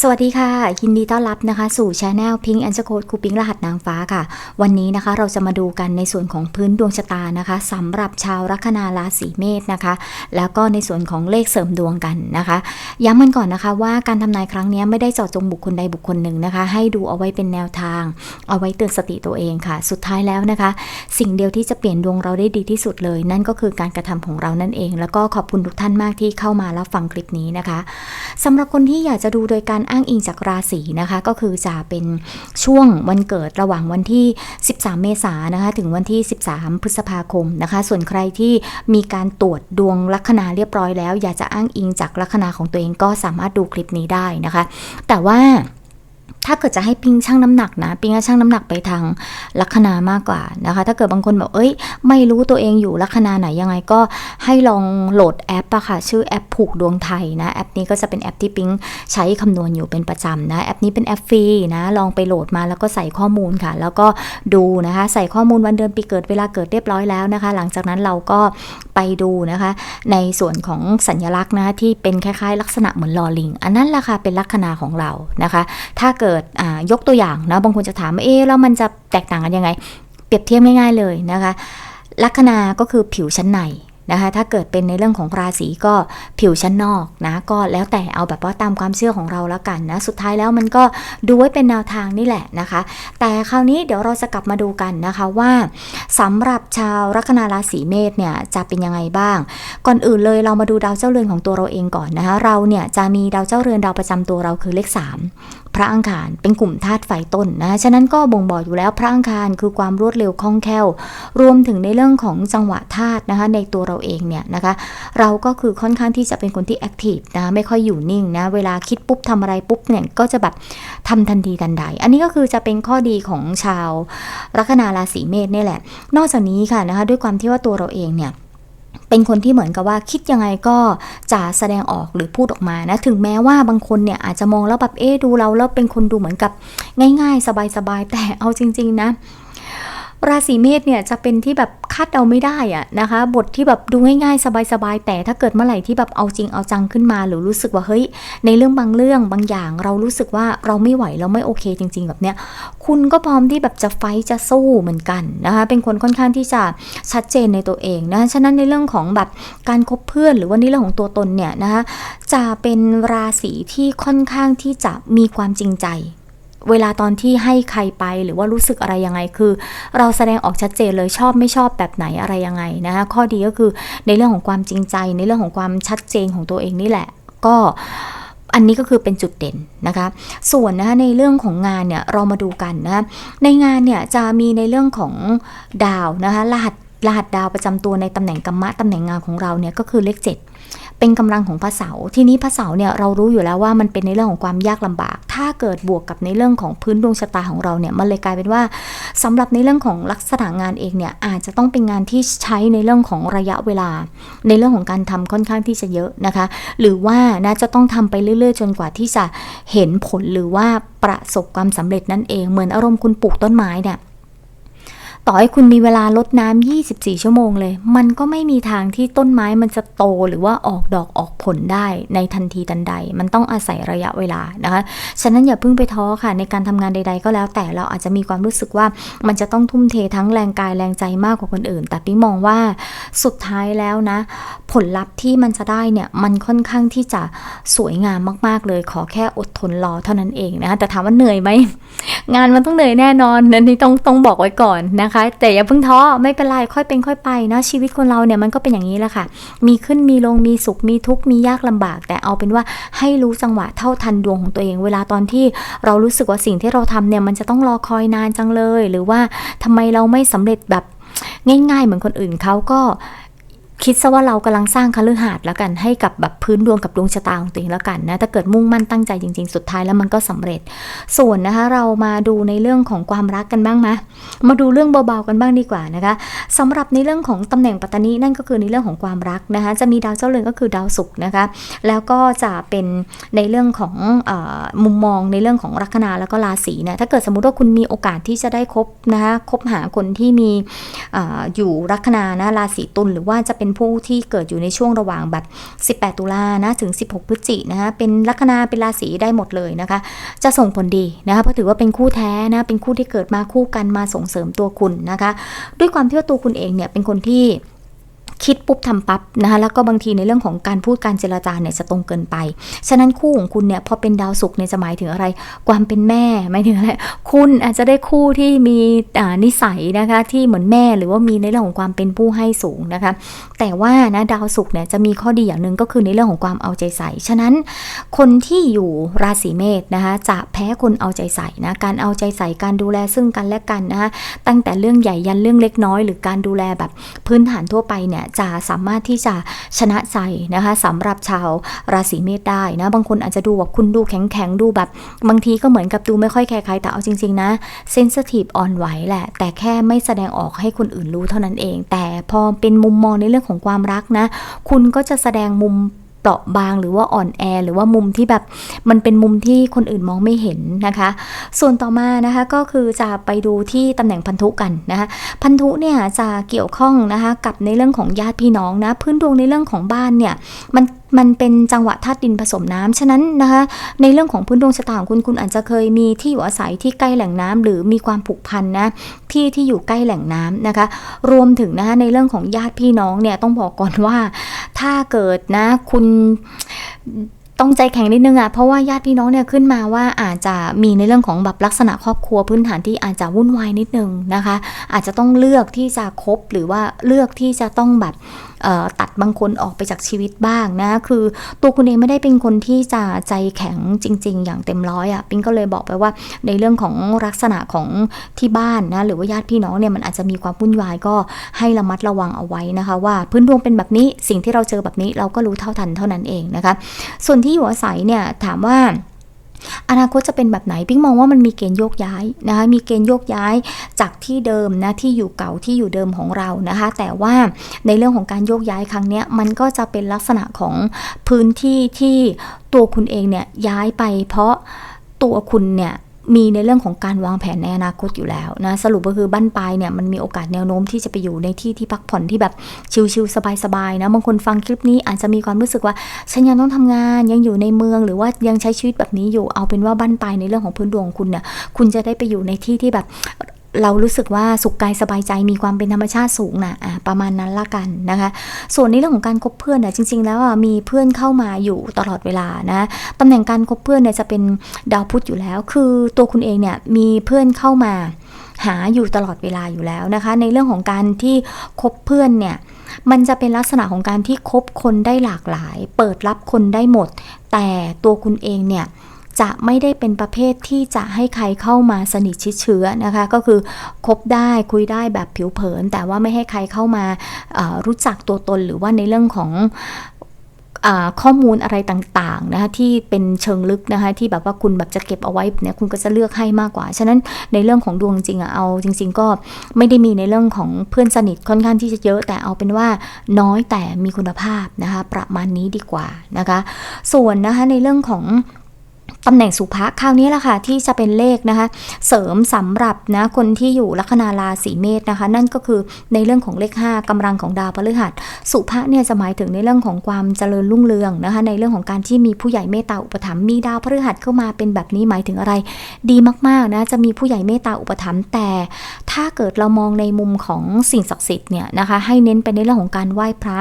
สวัสดีค่ะ ยินดีต้อนรับนะคะ สู่ช anel Pink and Code ครูปิงรหัสนางฟ้าค่ะ วันนี้นะคะเราจะมาดูกันในส่วนของพื้นดวงชะตานะคะสำหรับชาวลัคนาราศีเมษนะคะ แล้วก็ในส่วนของเลขเสริมดวงกันนะคะ ย้ำกันก่อนนะคะว่าการทำนายครั้งนี้ไม่ได้เจาะจงบุคคลใดบุคคลหนึ่งนะคะ ให้ดูเอาไว้เป็นแนวทาง เอาไว้เตือนสติตัวเองค่ะ สุดท้ายแล้วนะคะ สิ่งเดียวที่จะเปลี่ยนดวงเราได้ดีที่สุดเลย นั่นก็คือการกระทำของเรานั่นเอง แล้วก็ขอบคุณทุกท่านมากที่เข้ามารับฟังคลิปนี้นะคะสำหรับคนที่อยากจะดูโดยการอ้างอิงจากราศีนะคะ ก็คือจะเป็นช่วงวันเกิดระหว่างวันที่ 13 เมษายนนะคะถึงวันที่ 13 พฤษภาคมนะคะ ส่วนใครที่มีการตรวจดวงลัคนาเรียบร้อยแล้ว อยากจะอ้างอิงจากลัคนาของตัวเองก็สามารถดูคลิปนี้ได้นะคะ แต่ว่า ถ้าเกิดจะให้ปิงชั่งน้ำหนักนะ ปิงจะชั่งน้ำหนักไปทางลัคนามากกว่านะคะ ถ้าเกิดบางคนบอกเอ้ย ไม่รู้ตัวเองอยู่ลัคนาไหนยังไงก็ให้ลองโหลดแอปอะค่ะ ชื่อแอปผูกดวงไทยนะ แอปนี้ก็จะเป็นแอปที่ปิงใช้คำนวณอยู่เป็นประจำนะ แอปนี้เป็นแอปฟรีนะ ลองไปโหลดมาแล้วก็ใส่ข้อมูลค่ะ แล้วก็ดูนะคะ ใส่ข้อมูลวันเดือนปีเกิดเวลาเกิดเรียบร้อยแล้วนะคะ หลังจากนั้นเราก็ไปดูนะคะ ในส่วนของสัญลักษณ์นะที่เป็นคล้ายๆ ลักษณะเหมือนลอลิง อันนั้นแหละค่ะเป็นลัคนาของเรานะคะ ถ้าเกิดอ่ายกตัวอย่างนะบางคนจะถามว่าเอ๊แล้วมันจะแตกต่างกันยังไง เปรียบเทียบง่ายๆเลยนะคะลัคนาก็คือผิวชั้นในนะคะถ้าเกิดเป็นในเรื่องของราศีก็ผิวชั้นนอกนะก็แล้วแต่เอาแบบว่าตามความเชื่อของเราแล้วกันนะสุดท้ายแล้วมันก็ดูไว้เป็นแนวทางนี่แหละนะคะ แต่คราวนี้เดี๋ยวเราจะกลับมาดูกันนะคะว่าสำหรับชาวลัคนาราศีเมษเนี่ยจะเป็นยังไงบ้าง ก่อนอื่นเลยเรามาดูดาวเจ้าเรือนของตัวเราเองก่อนนะคะเราเนี่ยจะมีดาวเจ้าเรือนดาวประจำตัวเราคือเลข3 พระอังคาร เป็นกลุ่มธาตุไฟต้นนะฉะนั้นก็บ่งบอกอยู่แล้วพระอังคารคือความรวดเร็วคล่องแคล่ว รวมถึงในเรื่องของจังหวะธาตุนะคะในตัวเราเองเนี่ยนะคะ เราก็คือค่อนข้างที่จะเป็นคนที่แอคทีฟนะไม่ค่อยอยู่นิ่งนะเวลาคิดปุ๊บทำอะไรปุ๊บเนี่ยก็จะแบบทำทันทีทันใด อันนี้ก็คือจะเป็นข้อดีของชาวลัคนาราศีเมษนี่แหละ นอกจากนี้ค่ะนะคะด้วยความที่ว่าตัวเราเองเนี่ย เป็นคนที่เหมือนกับว่าคิดยังไงก็จะแสดงออกหรือพูดออกมานะ ถึงแม้ว่าบางคนเนี่ยอาจจะมองแล้วแบบเอ๊ดูเราแล้วเป็นคนดูเหมือนกับง่าย ๆ สบายๆแต่เอาจริง ๆ นะ ราศีเมษเนี่ยจะเป็นที่แบบคาดเดาไม่ได้อะนะคะ บทที่แบบดูง่ายๆ สบายๆ แต่ถ้าเกิดเมื่อไหร่ที่แบบเอาจริงเอาจังขึ้นมาหรือรู้สึกว่าเฮ้ยในเรื่องบางเรื่องบางอย่าง เรารู้สึกว่าเราไม่ไหวเราไม่โอเคจริง ๆ แบบเนี้ยคุณก็พร้อมที่แบบจะไฟจะสู้เหมือนกันนะคะเป็นคนค่อนข้างที่จะชัดเจนในตัวเองนะฉะนั้นในเรื่องของแบบการคบเพื่อนหรือว่าในเรื่องของตัวตนเนี่ยนะคะจะเป็นราศีที่ค่อนข้างที่จะมีความจริงใจ เวลาตอนที่ให้ใครไปหรือว่ารู้สึกอะไรยังไงคือ เราแสดงออกชัดเจนเลยชอบไม่ชอบแบบไหนอะไรยังไงนะคะข้อดีก็คือในเรื่องของความจริงใจ ในเรื่องของความชัดเจนของตัวเองนี่แหละ ก็อันนี้ก็คือเป็นจุดเด่นนะคะ ส่วนนะคะในเรื่องของงานเนี่ยเรามาดูกันนะคะในงานเนี่ยจะมีในเรื่องของดาวนะคะรหัสรหัสดาวประจำตัวในตำแหน่งกรรมะตำแหน่งงานของเราเนี่ยก็คือเลข7 เป็นกำลังของพระเสาทีนี้พระเสาเนี่ยเรารู้อยู่แล้วว่ามันเป็นในเรื่องของความยากลำบาก ถ้าเกิดบวกกับในเรื่องของพื้นดวงชะตาของเราเนี่ยมันเลยกลายเป็นว่าสำหรับในเรื่องของลักษณะงานเองเนี่ยอาจจะต้องเป็นงานที่ใช้ในเรื่องของระยะเวลา ในเรื่องของการทำค่อนข้างที่จะเยอะนะคะ หรือว่านะจะต้องทำไปเรื่อย ๆ จนกว่าที่จะเห็นผลหรือว่าประสบความสำเร็จนั่นเองเหมือนอารมณ์คุณปลูกต้นไม้เนี่ย ต่อให้คุณมีเวลาลดน้ำ24 ชั่วโมงเลย มันก็ไม่มีทางที่ต้นไม้มันจะโตหรือว่าออกดอกออกผลได้ในทันทีทันใด มันต้องอาศัยระยะเวลานะคะ ฉะนั้นอย่าเพิ่งไปท้อค่ะ ในการทำงานใด ๆ ก็แล้ว แต่เราอาจจะมีความรู้สึกว่ามันจะต้องทุ่มเททั้งแรงกายแรงใจมากกว่าคนอื่น แต่ปิ๊งมองว่าสุดท้ายแล้วนะ ผลลัพธ์ที่มันจะได้เนี่ยมันค่อนข้างที่จะสวยงามมาก ๆ เลย ขอแค่อดทนรอเท่านั้นเองนะคะแต่ถามว่าเหนื่อยไหม งานมันต้องเหนื่อยแน่นอนนั่นนี่ต้องต้องบอกไว้ก่อนนะคะ แต่อย่าเพิ่งท้อไม่เป็นไรค่อยเป็นค่อยไปนะชีวิตคนเราเนี่ยมันก็เป็นอย่างนี้แหละค่ะ มีขึ้นมีลงมีสุขมีทุกข์มียากลำบาก แต่เอาเป็นว่าให้รู้จังหวะเท่าทันดวงของตัวเองเวลาตอนที่เรารู้สึกว่าสิ่งที่เราทำเนี่ยมันจะต้องรอคอยนานจังเลย หรือว่าทำไมเราไม่สำเร็จแบบง่ายๆ เหมือนคนอื่นเขาก็ คิดซะว่าเรากำลังสร้างคฤหาสน์แล้วกันให้กับแบบพื้นดวงกับดวงชะตาของตัวเองแล้วกันนะถ้าเกิดมุ่งมั่นตั้งใจจริง ๆ สุดท้ายแล้วมันก็สำเร็จ ส่วนนะคะเรามาดูในเรื่องของความรักกันบ้างไหมมาดูเรื่องเบาๆกันบ้างดีกว่านะคะสำหรับในเรื่องของตำแหน่งปัตตานีนั่นก็คือในเรื่องของความรักนะคะจะมีดาวเจ้าเรือนก็คือดาวศุกร์นะคะแล้วก็จะเป็นในเรื่องของออมุมมองในเรื่องของลัคนาแล้วก็ราศีนะถ้าเกิดสมมุติว่าคุณมีโอกาสที่จะได้คบนะคะคบหาคนที่มีออยู่ลัคนานะราศีตุลหรือว่าจะเป็นเป็นผู้ที่เกิดอยู่ในช่วงระหว่างแบบ 18 ตุลานะถึง 16 พฤศจินะคะเป็นลัคนาเป็นราศีได้หมดเลยนะคะ จะส่งผลดีนะคะเพราะถือว่าเป็นคู่แท้นะเป็นคู่ที่เกิดมาคู่กันมาส่งเสริมตัวคุณนะคะ ด้วยความที่ว่าตัวคุณเองเนี่ยเป็นคนที่ คิดปุ๊บทำปั๊บนะคะแล้วก็บางทีในเรื่องของการพูดการเจรจาเนี่ยจะตรงเกินไป ฉะนั้นคู่ของคุณเนี่ยพอเป็นดาวศุกร์เนี่ยจะหมายถึงอะไร ความเป็นแม่หมายถึงอะไรคุณอาจจะได้คู่ที่มีนิสัยนะคะที่เหมือนแม่หรือว่ามีในเรื่องของความเป็นผู้ให้สูงนะคะแต่ว่านะดาวศุกร์เนี่ยจะมีข้อดีอย่างหนึ่งก็คือในเรื่องของความเอาใจใส่ ฉะนั้นคนที่อยู่ราศีเมษนะคะจะแพ้คนเอาใจใส่นะการเอาใจใส่การดูแลซึ่งกันและกันนะคะตั้งแต่เรื่องใหญ่ยันเรื่องเล็กน้อย หรือการดูแลแบบพื้นฐานทั่วไปเนี่ยจะสามารถที่จะชนะใจนะคะสำหรับชาวราศีเมษได้นะบางคนอาจจะดูแบบคุณดูแข็งแข็งๆ ดูแบบ บางทีก็เหมือนกับดูไม่ค่อยแคร์ใครแต่เอาจริง ๆ นะเซนสทีฟอ่อนไหวแหละ แต่แค่ไม่แสดงออกให้คนอื่นรู้เท่านั้นเอง แต่พอเป็นมุมมองในเรื่องของความรักนะ คุณก็จะแสดงมุม เปราะบางหรือว่าอ่อนแอ หรือว่ามุมที่แบบมันเป็นมุมที่คนอื่นมองไม่เห็นนะคะ ส่วนต่อมานะคะก็คือจะไปดูที่ตำแหน่งพันธุกันนะคะพันธุเนี่ยจะเกี่ยวข้องนะคะกับในเรื่องของญาติพี่น้องนะพื้นดวงในเรื่องของบ้านเนี่ยมันมันเป็นจังหวะธาตุดินผสมน้ำฉะนั้นนะคะในเรื่องของพื้นดวงชะตาของคุณคุณอาจจะเคยมีที่อยู่อาศัยที่ใกล้แหล่งน้ำหรือมีความผูกพันนะที่ที่อยู่ใกล้แหล่งน้ำนะคะ รวมถึงนะคะในเรื่องของญาติพี่น้องเนี่ยต้องบอกก่อนว่า ถ้าเกิดนะคุณ ต้องใจแข็งนิดนึงอะ่ะเพราะว่าญาติพี่น้องเนี่ยขึ้นมาว่าอาจจะมีในเรื่องของแบบลักษณะครอบครัวพื้นฐานที่อาจจะวุ่นวายนิดนึงนะคะ อาจจะต้องเลือกที่จะคบหรือว่าเลือกที่จะต้องแบบเอ่อตัดบางคนออกไปจากชีวิตบ้างนะคือตัวคุณเองไม่ได้เป็นคนที่จะใจแข็งจริง ๆ อย่างเต็มร้อยอะ่ะปิงก็เลยบอกไปว่าในเรื่องของลักษณะของที่บ้านนะหรือว่าญาติพี่น้องเนี่ยมันอาจจะมีความวุ่นวายก็ให้ระมัดระวังเอาไว้นะคะ ว่าพื้นดวงเป็นแบบนี้สิ่งที่เราเจอแบบนี้เราก็รู้เท่าทันเท่านั้นเองนะคะ ส่วนที่อยู่อาศัยเนี่ยถามว่าอนาคตจะเป็นแบบไหนปิ๊งมองว่ามันมีเกณฑ์โยกย้ายนะคะมีเกณฑ์โยกย้ายจากที่เดิมนะที่อยู่เก่าที่อยู่เดิมของเรานะคะ แต่ว่าในเรื่องของการโยกย้ายครั้งนี้มันก็จะเป็นลักษณะของพื้นที่ที่ตัวคุณเองเนี่ยย้ายไปเพราะตัวคุณเนี่ย มีในเรื่องของการวางแผนในอนาคตอยู่แล้วนะสรุปก็คือบ้านปลายเนี่ยมันมีโอกาสแนวโน้มที่จะไปอยู่ในที่ที่พักผ่อนที่แบบชิลๆสบายๆนะบางคนฟังคลิปนี้อาจจะมีความรู้สึกว่าฉันยังต้องทำงานยังอยู่ในเมืองหรือว่ายังใช้ชีวิตแบบนี้อยู่เอาเป็นว่าบ้านปลายในเรื่องของพื้นดวงของคุณเนี่ยคุณจะได้ไปอยู่ในที่ที่แบบ เรารู้สึกว่าสุขกายสบายใจมีความเป็นธรรมชาติสูงนะอะประมาณนั้นละกันนะคะ ส่วนในเรื่องของการคบเพื่อนเนี่ยจริง ๆ แล้วมีเพื่อนเข้ามาอยู่ตลอดเวลานะตำแหน่งการคบเพื่อนเนี่ยจะเป็นดาวพุธอยู่แล้ว คือตัวคุณเองเนี่ยมีเพื่อนเข้ามาหาอยู่ตลอดเวลาอยู่แล้วนะคะ ในเรื่องของการที่คบเพื่อนเนี่ยมันจะเป็นลักษณะของการที่คบคนได้หลากหลาย เปิดรับคนได้หมด แต่ตัวคุณเองเนี่ย จะไม่ได้เป็นประเภทที่จะให้ใครเข้ามาสนิทชิดเชื้อนะคะ ก็คือคบได้คุยได้แบบผิวเผิน แต่ว่าไม่ให้ใครเข้ามารู้จักตัวตนหรือว่าในเรื่องของข้อมูลอะไรต่างๆนะคะที่เป็นเชิงลึกนะคะที่แบบว่าคุณแบบจะเก็บเอาไว้เนี่ยคุณก็จะเลือกให้มากกว่า ฉะนั้นในเรื่องของดวงจริงอะเอาจริง ๆ ก็ไม่ได้มีในเรื่องของเพื่อนสนิทค่อนข้างที่จะเยอะแต่เอาเป็นว่าน้อยแต่มีคุณภาพนะคะประมาณนี้ดีกว่านะคะ ส่วนนะคะในเรื่องของ ตำแหน่งสุภะคราวนี้แหละค่ะที่จะเป็นเลขนะคะเสริมสำหรับนะคนที่อยู่ลัคนาราศีเมษนะคะ นั่นก็คือในเรื่องของเลข 5กำลังของดาวพฤหัส สุภะเนี่ยจะหมายถึงในเรื่องของความเจริญรุ่งเรืองนะคะ ในเรื่องของการที่มีผู้ใหญ่เมตตาอุปถัมภ์มีดาวพฤหัสเข้ามาเป็นแบบนี้หมายถึงอะไร ดีมากๆนะจะมีผู้ใหญ่เมตตาอุปถัมภ์แต่ ถ้าเกิดเรามองในมุมของสิ่งศักดิ์สิทธิ์เนี่ยนะคะ ให้เน้นไปในเรื่องของการไหว้พระ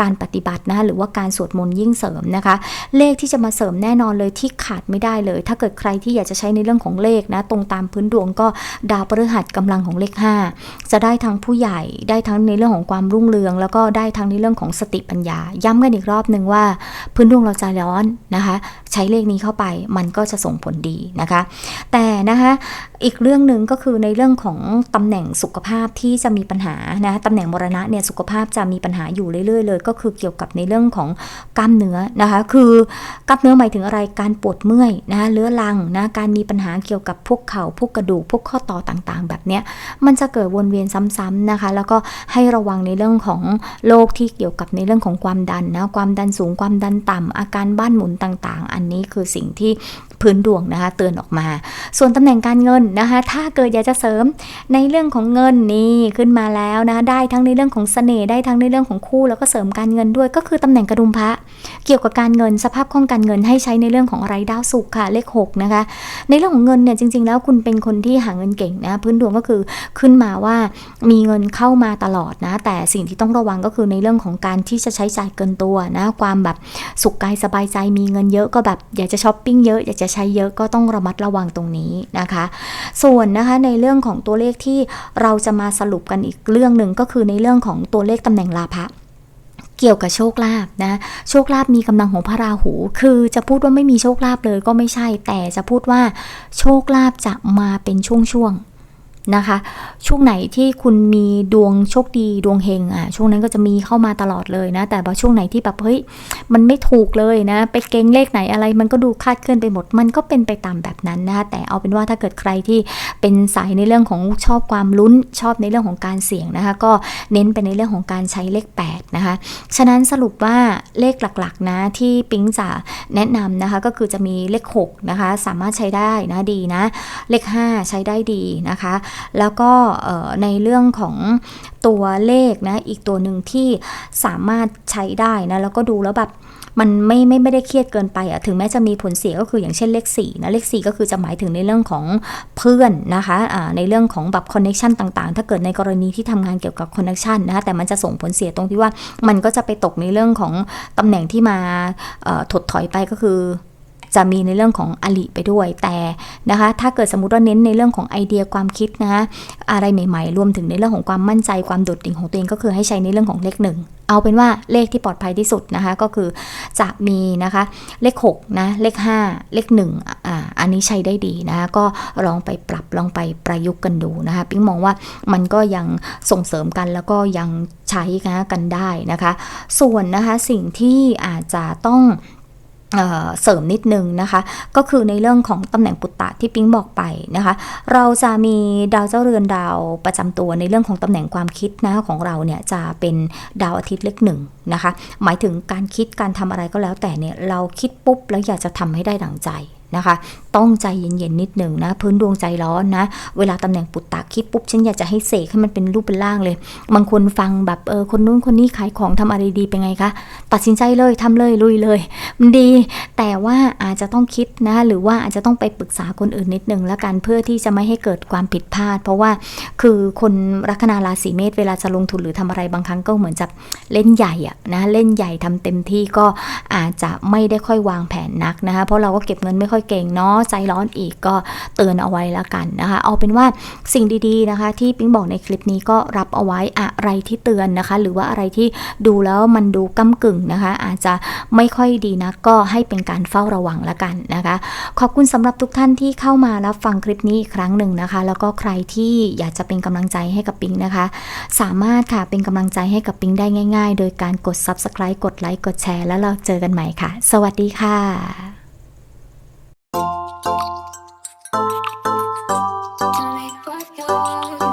การปฏิบัตินะคะหรือว่าการสวดมนต์ยิ่งเสริมนะคะ เลขที่จะมาเสริมแน่นอนเลยที่ขาดไม่ได้ได้เลย ถ้าเกิดใครที่อยากจะใช้ในเรื่องของเลขนะ ตรงตามพื้นดวงก็ดาวพฤหัสกำลังของเลข 5 จะได้ทั้งผู้ใหญ่ได้ทั้งในเรื่องของความรุ่งเรือง แล้วก็ได้ทั้งในเรื่องของสติปัญญา ย้ำกันอีกรอบหนึ่งว่า พื้นดวงเราใจร้อนนะคะ ใช้เลขนี้เข้าไปมันก็จะส่งผลดีนะคะ แต่นะคะอีกเรื่องหนึ่งก็คือในเรื่องของตำแหน่งสุขภาพที่จะมีปัญหานะตำแหน่งมรณะเนี่ยสุขภาพจะมีปัญหาอยู่เรื่อยๆเลย ก็คือเกี่ยวกับในเรื่องของกล้ามเนื้อนะคะ คือกล้ามเนื้อหมายถึงอะไรการปวดเมื่อยอยนะเลื้อรังนะการมีปัญหาเกี่ยวกับพวกเข่าพวกกระดูกพวกข้อต่อต่างๆ แบบเนี้ยมันจะเกิดวนเวียนซ้ำๆนะคะ แล้วก็ให้ระวังในเรื่องของโรคที่เกี่ยวกับในเรื่องของความดันนะความดันสูงความดันต่ำอาการบ้านหมุนต่างๆ อันนี้คือสิ่งที่พื้นดวงนะคะเตือนออกมา ส่วนตำแหน่งการเงินนะคะ ถ้าเกิดอยากจะเสริมในเรื่องของเงินนี่ขึ้นมาแล้วนะคะได้ทั้งในเรื่องของเสน่ห์ได้ทั้งในเรื่องของคู่ แล้วก็เสริมการเงินด้วยก็คือตำแหน่งกระดุมพระ เกี่ยวกับการเงินสภาพคล่องการเงินให้ใช้ในเรื่องของไรดาวสุขค่ะเลขหกนะคะในเรื่องของเงินเนี่ยจริง ๆ แล้วคุณเป็นคนที่หาเงินเก่งนะพื้นดวงก็คือขึ้นมาว่ามีเงินเข้ามาตลอดนะ แต่สิ่งที่ต้องระวังก็คือในเรื่องของการที่จะใช้จ่ายเกินตัวนะความแบบสุขกายสบายใจมีเงินเยอะก็แบบอยากจะช้อปปิ้งเยอะอยากจะใช้เยอะก็ต้องระมัดระวังตรงนี้นะคะ ส่วนนะคะในเรื่องของตัวเลขที่เราจะมาสรุปกันอีกเรื่องหนึ่งก็คือในเรื่องของตัวเลขตำแหน่งลาภะเกี่ยวกับโชคลาภนะ โชคลาภมีกำลังของพระราหู คือจะพูดว่าไม่มีโชคลาภเลยก็ไม่ใช่ แต่จะพูดว่าโชคลาภจะมาเป็นช่วงๆ นะคะ ช่วงไหนที่คุณมีดวงโชคดีดวงเฮงอะช่วงนั้นก็จะมีเข้ามาตลอดเลยนะ แต่พอช่วงไหนที่แบบเฮ้ยมันไม่ถูกเลยนะ ไปเก่งเลขไหนอะไร มันก็ดูคาดเคลื่อนไปหมด มันก็เป็นไปตามแบบนั้นนะคะแต่เอาเป็นว่าถ้าเกิดใครที่เป็นสายในเรื่องของชอบความลุ้นชอบในเรื่องของการเสี่ยงนะคะ ก็เน้นไปในเรื่องของการใช้เลข 8 นะคะ ฉะนั้นสรุปว่าเลขหลักๆนะที่ปิ๊งจะแนะนำนะคะก็คือจะมีเลข6นะคะสามารถใช้ได้นะดีนะ เลข 5 ใช้ได้ดีนะคะแล้วก็ในเรื่องของตัวเลขนะอีกตัวหนึ่งที่สามารถใช้ได้นะแล้วก็ดูแล้วแบบมันไม่ไม่ไม่ได้เครียดเกินไปอะถึงแม้จะมีผลเสียก็คืออย่างเช่นเลข4นะเลข4ก็คือจะหมายถึงในเรื่องของเพื่อนนะคะอ่าในเรื่องของแบบคอนเน็ชันต่างๆ ถ้าเกิดในกรณีที่ทำงานเกี่ยวกับคอนเน็ชันนะคะแต่มันจะส่งผลเสียตรงที่ว่ามันก็จะไปตกในเรื่องของตำแหน่งที่มาถดถอยไปก็คือ จะมีในเรื่องของอลิไปด้วยแต่นะคะ ถ้าเกิดสมมติว่าเน้นในเรื่องของไอเดียความคิดนะคะอะไรใหม่ ๆ รวมถึงในเรื่องของความมั่นใจความโดดเด่นของตัวเองก็คือให้ใช้ในเรื่องของเลขหนึ่งเอาเป็นว่าเลขที่ปลอดภัยที่สุดนะคะ ก็คือจะมีนะคะเลข6นะเลข 5 เลข1อ่าอันนี้ใช้ได้ดีนะคะก็ลองไปปรับลองไปประยุกต์กันดูนะคะปิ๊งมองว่ามันก็ยังส่งเสริมกันแล้วก็ยังใช้กันได้นะคะ ส่วนนะคะสิ่งที่อาจจะต้อง เสริมนิดนึงนะคะ ก็คือในเรื่องของตำแหน่งปุตตะที่ปิ๊งบอกไปนะคะ เราจะมีดาวเจ้าเรือนดาวประจำตัวในเรื่องของตำแหน่งความคิดนะของเราเนี่ยจะเป็นดาวอาทิตย์เลขหนึ่งนะคะ หมายถึงการคิดการทำอะไรก็แล้วแต่เนี่ยเราคิดปุ๊บแล้วอยากจะทำให้ได้ดังใจ นะคะ ต้องใจเย็นๆนิดหนึ่งนะ พื้นดวงใจร้อนนะ เวลาตำแหน่งปุตตะคิดปุ๊บฉันอยากจะให้เสกให้มันเป็นรูปเป็นร่างเลย บางคนฟังแบบเออคนนู้นคนนี้ขายของทำอะไรดีเป็นไงคะตัดสินใจเลยทำเลยลุยเลย มันดี แต่ว่าอาจจะต้องคิดนะ หรือว่าอาจจะต้องไปปรึกษาคนอื่นนิดหนึ่งแล้วกันเพื่อที่จะไม่ให้เกิดความผิดพลาด เพราะว่าคือคนลัคนาราศีเมษเวลาจะลงทุนหรือทำอะไรบางครั้งก็เหมือนจะเล่นใหญ่อะนะเล่นใหญ่ทำเต็มที่ก็อาจจะไม่ได้ค่อยวางแผนนักนะคะเพราะเราก็เก็บเงินไม่ค่อยเก่งเนาะใจร้อนอีกก็เตือนเอาไว้แล้วกันนะคะ เอาเป็นว่าสิ่งดีๆนะคะ ที่ปิ๊งบอกในคลิปนี้ก็รับเอาไว้อะไรที่เตือนนะคะ หรือว่าอะไรที่ดูแล้วมันดูก้ากึ่งนะคะ อาจจะไม่ค่อยดีนะก็ให้เป็นการเฝ้าระวังแล้วกันนะคะ ขอบคุณสำหรับทุกท่านที่เข้ามารับฟังคลิปนี้อีกครั้งหนึ่งนะคะ แล้วก็ใครที่อยากจะเป็นกำลังใจให้กับปิงนะคะ สามารถค่ะเป็นกำลังใจให้กับปิงได้ง่าย ๆ โดยการกด subscribe กดไลค์กดแชร์แล้วเราเจอกันใหม่ค่ะ สวัสดีค่ะ Tell me what you want.